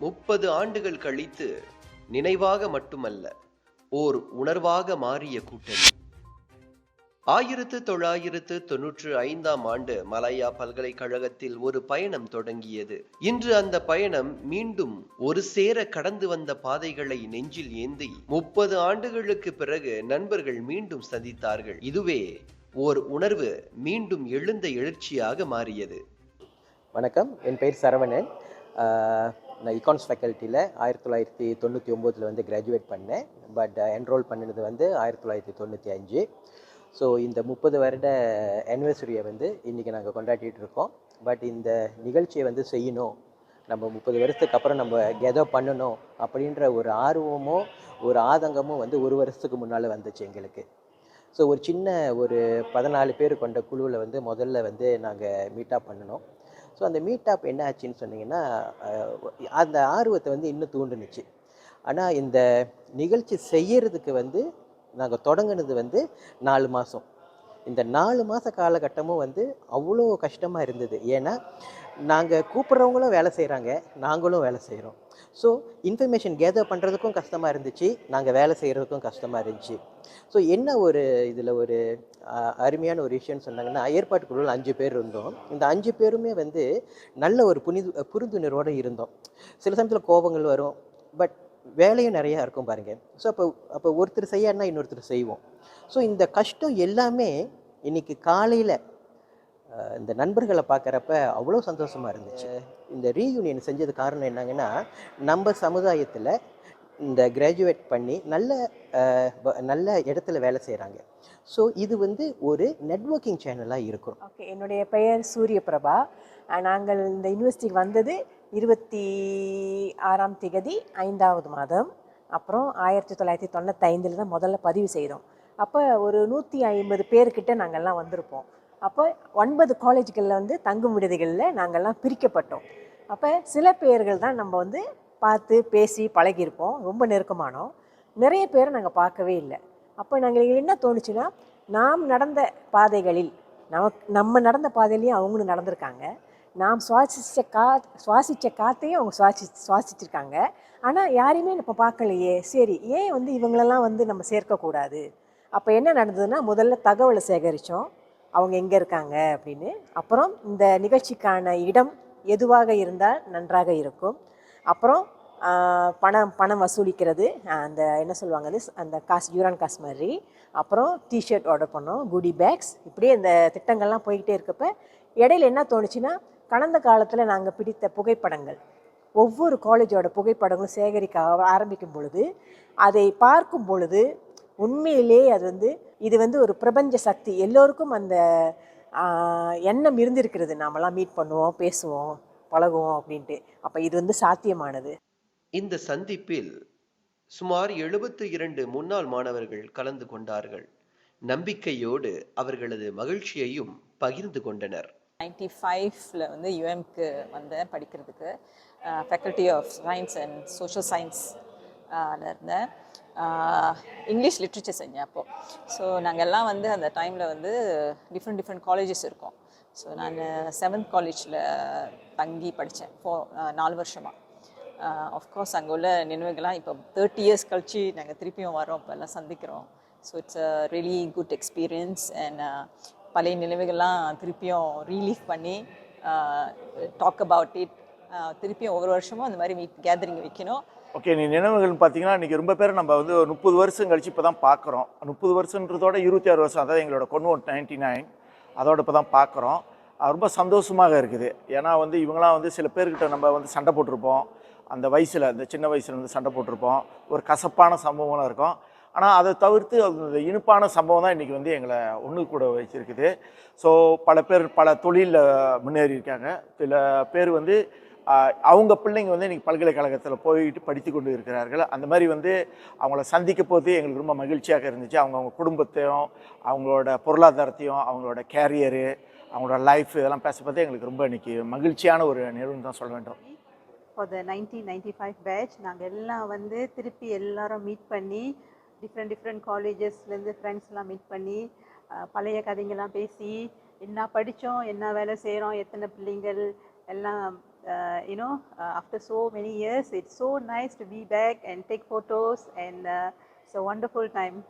முப்பது ஆண்டுகள் கழித்து நினைவாக மட்டுமல்ல ஓர் உணர்வாக மாறிய கூட்டணி. ஆயிரத்து தொள்ளாயிரத்து தொன்னூற்று ஐந்தாம் ஆண்டு மலாயா பல்கலைக்கழகத்தில் ஒரு பயணம் தொடங்கியது. இன்று அந்த பயணம் மீண்டும் ஒரு சேர கடந்து வந்த பாதைகளை நெஞ்சில் ஏந்தி முப்பது ஆண்டுகளுக்கு பிறகு நண்பர்கள் மீண்டும் சந்தித்தார்கள். இதுவே ஓர் உணர்வு மீண்டும் எழுந்த எழுச்சியாக மாறியது. வணக்கம் என் பெயர் சரவணன். நான் இகான்ஸ் ஃபேக்கல்ட்டியில் ஆயிரத்தி தொள்ளாயிரத்தி தொண்ணூற்றி ஒம்போதில் வந்து கிராஜுவேட் பண்ணேன். பட் என்ரோல் பண்ணினது வந்து ஆயிரத்தி தொள்ளாயிரத்தி தொண்ணூற்றி அஞ்சு. ஸோ இந்த முப்பது வருட ஆனிவர்சரியை வந்து இன்றைக்கி நாங்கள் கொண்டாடிட்டு இருக்கோம். பட் இந்த நிகழ்ச்சியை வந்து செய்யணும். நம்ம முப்பது வருஷத்துக்கு அப்புறம் நம்ம கெதர் பண்ணணும் அப்படின்ற ஒரு ஆர்வமும் ஒரு ஆதங்கமும் வந்து ஒரு வருஷத்துக்கு முன்னால் வந்துச்சு எங்களுக்கு. ஸோ ஒரு சின்ன ஒரு பதினாலு பேர் கொண்ட குழுவில் வந்து முதல்ல வந்து நாங்கள் மீட்டாக பண்ணினோம் ஸோ அந்த மீட் அப் என்ன ஆச்சுன்னு சொன்னீங்கன்னா அந்த ஆர்வத்தை வந்து இன்னும் தூண்டுனுச்சு. ஆனால் இந்த நிகழ்ச்சி செய்யறதுக்கு வந்து நாங்கள் தொடங்குனது வந்து நாலு மாதம் இந்த நாலு மாத காலகட்டமும் வந்து அவ்வளோ கஷ்டமாக இருந்தது. ஏன்னா நாங்கள் கூப்பிட்றவங்களும் வேலை செய்கிறாங்க நாங்களும் வேலை செய்கிறோம் ஸோ இன்ஃபர்மேஷன் கேதர் பண்ணுறதுக்கும் கஷ்டமாக இருந்துச்சு. நாங்கள் வேலை செய்கிறதுக்கும் கஷ்டமாக இருந்துச்சு. ஸோ என்ன ஒரு இதில் ஒரு அருமையான ஒரு விஷயம்னு சொன்னாங்கன்னா ஏற்பாட்டு குழுவில் அஞ்சு பேர் இருந்தோம். இந்த அஞ்சு பேருமே வந்து நல்ல ஒரு புனிது புரிந்துணர்வோடு இருந்தோம். சில சமயத்தில் கோபங்கள் வரும். பட் வேலையும் நிறையா இருக்கும் பாருங்கள் ஸோ அப்போ அப்போ ஒருத்தர் செய்யணும்னா இன்னொருத்தர் செய்வோம். ஸோ இந்த கஷ்டம் எல்லாமே இன்னைக்கு காலையில் இந்த நண்பர்களை பார்க்குறப்ப அவ்வளோ சந்தோஷமாக இருந்துச்சு. இந்த ரீயூனியன் செஞ்சது காரணம் என்னங்கன்னா நம்ம சமுதாயத்தில் இந்த கிராஜுவேட் பண்ணி நல்ல நல்ல இடத்துல வேலை செய்கிறாங்க ஸோ இது வந்து ஒரு நெட்வொர்க்கிங் சேனலாக இருக்கும். ஓகே என்னுடைய பெயர் சூரிய பிரபா நாங்கள் இந்த யூனிவர்சிட்டிக்கு வந்தது இருபத்தி ஆறாம் திகதி ஐந்தாவது மாதம். அப்புறம் ஆயிரத்தி தொள்ளாயிரத்தி தொண்ணூத்தைந்தில் தான் முதல்ல பதிவு செய்தோம். அப்போ ஒரு நூற்றி ஐம்பது பேர்கிட்ட நாங்கள்லாம் வந்திருப்போம். அப்போ ஒன்பது காலேஜ்களில் வந்து தங்கும் விடுதிகளில் நாங்கள்லாம் பிரிக்கப்பட்டோம். அப்போ சில பேர்கள் தான் நம்ம வந்து பார்த்து பேசி பழகியிருப்போம். ரொம்ப நெருக்கமானோம். நிறைய பேரை நாங்கள் பார்க்கவே இல்லை. அப்போ நாங்கள் எங்களுக்கு என்ன தோணுச்சுன்னா நாம் நடந்த பாதைகளில் நமக்கு நம்ம நடந்த பாதையிலையும் அவங்களும் நடந்திருக்காங்க. நாம் சுவாசித்த கா சுவாசித்த காற்றையும் அவங்க சுவாசி சுவாசிச்சிருக்காங்க. ஆனால் யாரையுமே இப்போ பார்க்கலையே. சரி ஏன் வந்து இவங்களெல்லாம் வந்து நம்ம சேர்க்கக்கூடாது? அப்போ என்ன நடந்ததுன்னா முதல்ல தகவலை சேகரித்தோம். அவங்க எங்கே இருக்காங்க அப்படின்னு. அப்புறம் இந்த நிகழ்ச்சிக்கான இடம் எதுவாக இருந்தால் நன்றாக இருக்கும். அப்புறம் பணம் பணம் வசூலிக்கிறது அந்த என்ன சொல்லுவாங்க அது? அந்த காசு யூரான் காசு மாதிரி. அப்புறம் டிஷர்ட் ஆர்டர் பண்ணோம் குடி பேக்ஸ் இப்படியே இந்த திட்டங்கள்லாம் போய்கிட்டே இருக்கப்ப இடையில என்ன தோணுச்சுன்னா கடந்த காலத்தில் நாங்கள் பிடித்த புகைப்படங்கள். ஒவ்வொரு காலேஜோட புகைப்படங்களும் சேகரிக்க ஆரம்பிக்கும் பொழுது அதை பார்க்கும் பொழுது உண்மையிலே அது வந்து இது வந்து ஒரு பிரபஞ்ச சக்தி. எல்லோருக்கும் அந்த எண்ணம் இருந்திருக்கிறது. நாமெல்லாம் மீட் பண்ணுவோம் பேசுவோம் பழகுவோம் அப்படின்ட்டு. அப்போ இது வந்து சாத்தியமானது. இந்த சந்திப்பில் சுமார் எழுபத்து இரண்டு முன்னாள் மாணவர்கள் கலந்து கொண்டார்கள். நம்பிக்கையோடு அவர்களது மகிழ்ச்சியையும் பகிர்ந்து கொண்டனர். நைன்டி ஃபைவ்ல வந்து யூஎம்க்கு வந்தேன் படிக்கிறதுக்கு faculty of science and social science இருந்தேன். இங்கிலீஷ் லிட்ரேச்சர் செஞ்சேன் அப்போது ஸோ நாங்கள் எல்லாம் வந்து அந்த டைமில் வந்து டிஃப்ரெண்ட் டிஃப்ரெண்ட் காலேஜஸ் இருக்கோம். ஸோ நான் செவன்த் காலேஜில் தங்கி படித்தேன் ஃபோ நாலு வருஷமாக ஆஃப்கோர்ஸ் அங்கே உள்ள நினைவுகள்லாம் இப்போ தேர்ட்டி இயர்ஸ் கழிச்சு நாங்கள் திருப்பியும் வரோம் இப்போ எல்லாம் சந்திக்கிறோம். So it's a really good experience and பழைய நினைவுகள்லாம் திருப்பியும் ரீலீஃப் பண்ணி டாக் அபவுட் இட் திருப்பியும் ஒவ்வொரு வருஷமும் அந்த மாதிரி மீட் கேதரிங் வைக்கணும். ஓகே நீ நினைவுகள்னு பார்த்தீங்கன்னா இன்றைக்கி ரொம்ப பேர் நம்ம வந்து ஒரு முப்பது வருஷம் கழிச்சு இப்போ தான் பார்க்குறோம். முப்பது வருஷன்றதோட இருபத்தி ஆறு வருஷம் அதாவது எங்களோட கொன்வன் நைன்டி நைன் அதோட இப்போ தான் பார்க்குறோம் ரொம்ப சந்தோஷமாக இருக்குது. ஏன்னா வந்து இவங்களாம் வந்து சில பேர்கிட்ட நம்ம வந்து சண்டை போட்டிருப்போம். அந்த வயசில் அந்த சின்ன வயசில் வந்து சண்டை போட்டிருப்போம். ஒரு கசப்பான சம்பவம்லாம் இருக்கும். ஆனால் அதை தவிர்த்து அந்த இனிப்பான சம்பவம் தான் இன்றைக்கி வந்து எங்களை ஒன்று கூட வச்சுருக்குது. ஸோ பல பேர் பல தொழிலில் முன்னேறி இருக்காங்க சில பேர் வந்து அவங்க பிள்ளைங்க வந்து இன்றைக்கி பல்கலைக்கழகத்தில் போயிட்டு படித்து கொண்டு இருக்கிறார்கள். அந்த மாதிரி வந்து அவங்கள சந்திக்க போது எங்களுக்கு ரொம்ப மகிழ்ச்சியாக இருந்துச்சு. அவங்க அவங்க குடும்பத்தையும் அவங்களோட பொருளாதாரத்தையும் அவங்களோட கேரியரு அவங்களோட லைஃப் இதெல்லாம் பேச பார்த்து எங்களுக்கு ரொம்ப இன்றைக்கி மகிழ்ச்சியான ஒரு நிறுவனம் தான் சொல்ல வேண்டும். For the nineteen ninety five batch நாங்கள் எல்லாம் வந்து திருப்பி எல்லாரும் மீட் பண்ணி டிஃப்ரெண்ட் டிஃப்ரெண்ட் காலேஜஸ்லேருந்து ஃப்ரெண்ட்ஸ்லாம் மீட் பண்ணி பழைய கதைங்கெல்லாம் பேசி என்ன படித்தோம் என்ன வேலை செய்கிறோம் எத்தனை பிள்ளைங்கள் எல்லாம் uh, you know, uh, after so many years, it's so nice to be back and take photos, and uh, it's a wonderful time.